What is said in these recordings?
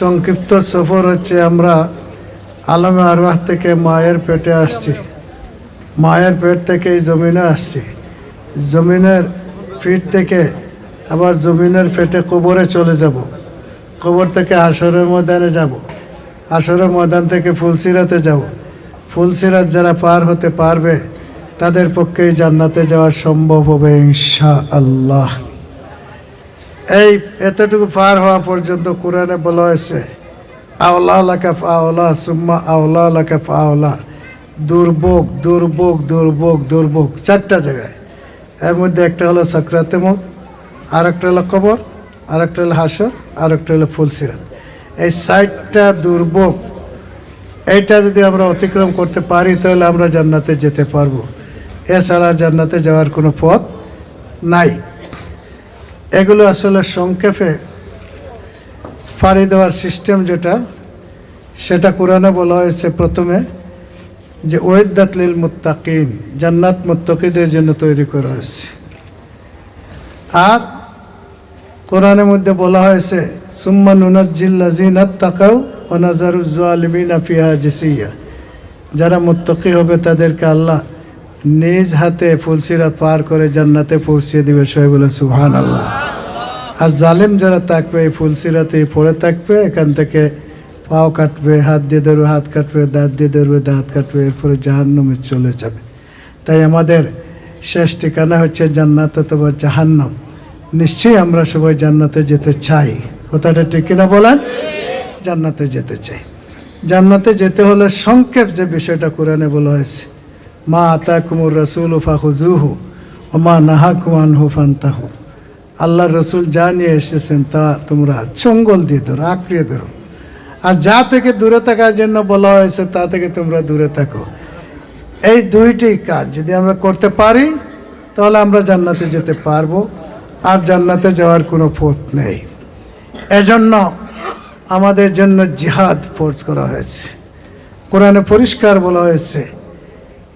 সংক্ষিপ্ত সফর হচ্ছে আমরা আলমে আরবাহ থেকে মায়ের পেটে আসছি। মায়ের পেট থেকে এই জমিনে আসছি। জমিনের ফিট থেকে আবার জমিনের পেটে কবরে চলে যাব। কবর থেকে আসরের ময়দানে যাব। আসরের ময়দান থেকে ফুলসিরাতে যাব। ফুলসিরাত যারা পার হতে পারবে, তাদের পক্ষেই জান্নাতে যাওয়া সম্ভব হবে ইনশা আল্লাহ এই এতটুকু পার হওয়া পর্যন্ত কোরআনে বলা হয়েছে, আওলা লাকাফ আওলা, সুম্মা আওলা লাকাফ আওলা। দুর্ভোগ দুর্ভোগ দুর্ভোগ দুর্ভোগ, চারটা জায়গায়। এর মধ্যে একটা হলো সাকরাতে মুখ আর একটা হলো কবর আর একটা হলো হাসর আর একটা হলো ফুলসিরাত। এই সাইটটা দুর্ভোগ, এইটা যদি আমরা অতিক্রম করতে পারি, তাহলে আমরা জান্নাতে যেতে পারব। এছাড়া জান্নাতে যাওয়ার কোনো পথ নাই। এগুলো আসলে সংক্ষেপে ফাড়ি দেওয়ার সিস্টেম যেটা, সেটা কোরআনে বলা হয়েছে প্রথমে যে ওয়েদাতলিল মুত্তাকিন, জান্নাত মুত্তাকিদের জন্য তৈরি করা হয়েছে। আর কোরআনের মধ্যে বলা হয়েছে, সুম্মা নুনাজ্জিল্লাজিনাত তাকাও অনাজারুজ্জালিমিনা ফিহা জেসিয়া। যারা মুত্তকি হবে তাদেরকে আল্লাহ নিজ হাতে ফুলসিরাত পার করে জান্নাতে পৌঁছিয়ে দিবে সবাই বলে সুহান আল্লাহ আর জালেম যারা থাকবে, এই ফুলসিরাতে পড়ে থাকবে, এখান থেকে পাও কাটবে, হাত দিয়ে ধরবে, হাত কাটবে, দাঁত দিয়ে ধরবে, দাঁত কাটবে, এরপরে জাহান্নামে চলে যাবে। তাই আমাদের শেষ ঠিকানা হচ্ছে জান্নাত অথবা জাহান্নাম। নিশ্চয়ই আমরা সবাই জান্নাতে যেতে চাই। কথাটা ঠিক কিনা বলেন? জান্নাতে যেতে চাই। জান্নাতে যেতে হলে সংক্ষেপ যে বিষয়টা কোরআনে বলা হয়েছে, মা আতা কুমুর রসুল ফাহুজুহু ও মা নাহা কুমান হুফান্তাহু আল্লাহ রসুল যা নিয়ে এসেছেন তা তোমরা চঙ্গল দিয়ে ধরো আঁকড়িয়ে ধরো। আর যা থেকে দূরে থাকার জন্য বলা হয়েছে, তা থেকে তোমরা দূরে থাকো। এই দুইটি কাজ যদি আমরা করতে পারি, তাহলে আমরা জান্নাতে যেতে পারব, আর জান্নাতে যাওয়ার কোনো পথ নেই। এজন্য আমাদের জন্য জিহাদ ফোর্স করা হয়েছে। কোরআনে পরিষ্কার বলা হয়েছে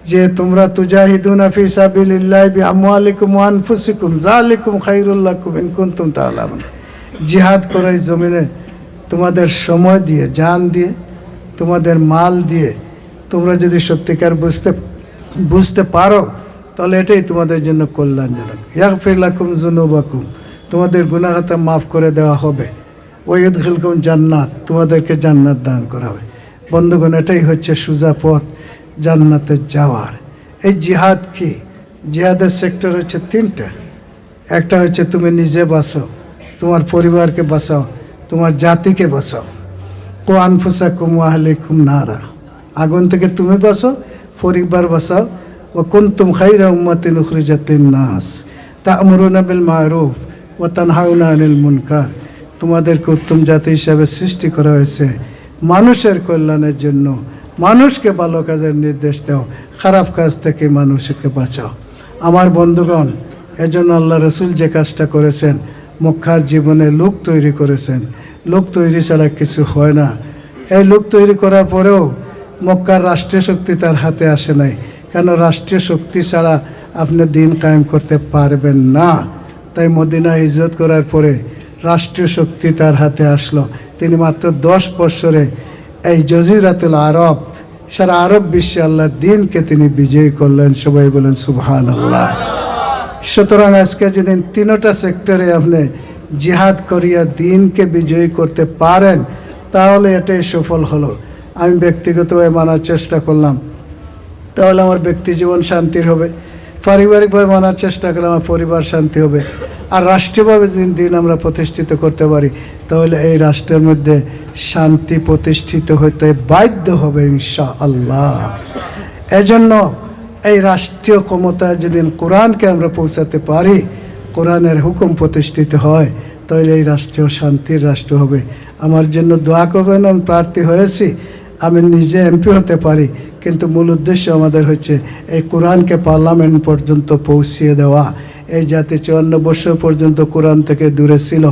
যে তোমরা তুজাহিদুন আনফুসিকুম জিহাদ করাই জমিনে তোমাদের সময় দিয়ে, জান দিয়ে, তোমাদের মাল দিয়ে, তোমরা যদি সত্যিকার বুঝতে বুঝতে পারো, তাহলে এটাই তোমাদের জন্য কল্যাণজনক। ইয়াগফির লাকুম যুনুবাকুম, তোমাদের গুনাহতা মাফ করে দেওয়া হবে। ওয়ুদখিলকুম জান্নাত, তোমাদেরকে জান্নাত দান করা হবে। বন্ধুগণ, এটাই হচ্ছে সুজা পথ। জান্নাতে যাওয়ার। এই জিহাদ কি? জিহাদের সেক্টর হচ্ছে তিনটা। একটা হচ্ছে তুমি নিজে বাঁচো তোমার পরিবারকে বাঁচাও, তোমার জাতিকে বাঁচাও। কো আনফুসা কুম আহলে কুম নারা। আগুন থেকে তুমি বাঁচো পরিবার বাঁচাও। ও কুন তুম খাইরা উম্মাতিন উখরিজাতিন নাস তা আমরুনা বিল মারুফ ও তানহাউনা আনিল মুনকার। তোমাদেরকে উত্তম জাতি হিসাবে সৃষ্টি করা হয়েছে মানুষের কল্যাণের জন্য। মানুষকে ভালো কাজের নির্দেশ দাও, খারাপ কাজ থেকে মানুষকে বাঁচাও। আমার বন্ধুগণ, এজন্য আল্লাহ রসুল যে কাজটা করেছেন মক্কার জীবনে লোক তৈরি করেছেন। লোক তৈরি ছাড়া কিছু হয় না। এই লোক তৈরি করার পরেও মক্কার রাষ্ট্রীয় শক্তি তার হাতে আসে নাই। কেন রাষ্ট্রীয় শক্তি ছাড়া আপনি দিন কায়েম করতে পারবেন না? তাই মদিনা ইজ্জত করার পরে রাষ্ট্রীয় শক্তি তার হাতে আসলো। তিনি মাত্র দশ বৎসরে এই জজিরাতুল আরব, সারা আরব বিশ্বে আল্লাহর দিনকে তিনি বিজয়ী করলেন। সবাই বলেন সুবহান আল্লাহ সুতরাং আজকে যেদিন তিনোটা সেক্টরে আপনি জিহাদ করিয়া দিনকে বিজয়ী করতে পারেন, তাহলে এটাই সফল হলো। আমি ব্যক্তিগতভাবে মানার চেষ্টা করলাম। তাহলে আমার ব্যক্তি জীবন শান্তির হবে। পারিবারিকভাবে মানার চেষ্টা করলে আমার পরিবার শান্তি হবে। আর রাষ্ট্রীয়ভাবে দিন দিন আমরা প্রতিষ্ঠিত করতে পারি, তাহলে এই রাষ্ট্রের মধ্যে শান্তি প্রতিষ্ঠিত হতে বাধ্য হবে ইনশা আল্লাহ এজন্য এই রাষ্ট্রীয় ক্ষমতায় যেদিন কোরআনকে আমরা পৌঁছাতে পারি, কোরআনের হুকুম প্রতিষ্ঠিত হয়, তাহলে এই রাষ্ট্রীয় শান্তির রাষ্ট্র হবে। আমার জন্য দোয়া করবেন, আমি প্রার্থী হয়েছি, আমি নিজে এমপি হতে পারি, কিন্তু মূল উদ্দেশ্য আমাদের হচ্ছে এই কোরআনকে পার্লামেন্ট পর্যন্ত পৌঁছিয়ে দেওয়া। এই জাতি চুয়ান্ন বছর পর্যন্ত কোরআন থেকে দূরে ছিল,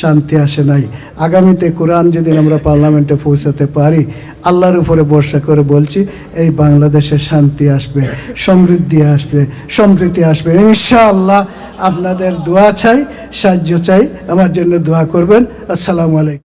শান্তি আসে নাই। আগামীতে কোরআন যদি আমরা পার্লামেন্টে পৌঁছাতে পারি, আল্লাহর উপরে ভরসা করে বলছি, এই বাংলাদেশে শান্তি আসবে, সমৃদ্ধি আসবে সমৃদ্ধি আসবে। ইনশাআল্লাহ আপনাদের দোয়া চাই, সাহায্য চাই, আমার জন্য দোয়া করবেন। আসসালামু আলাইকুম।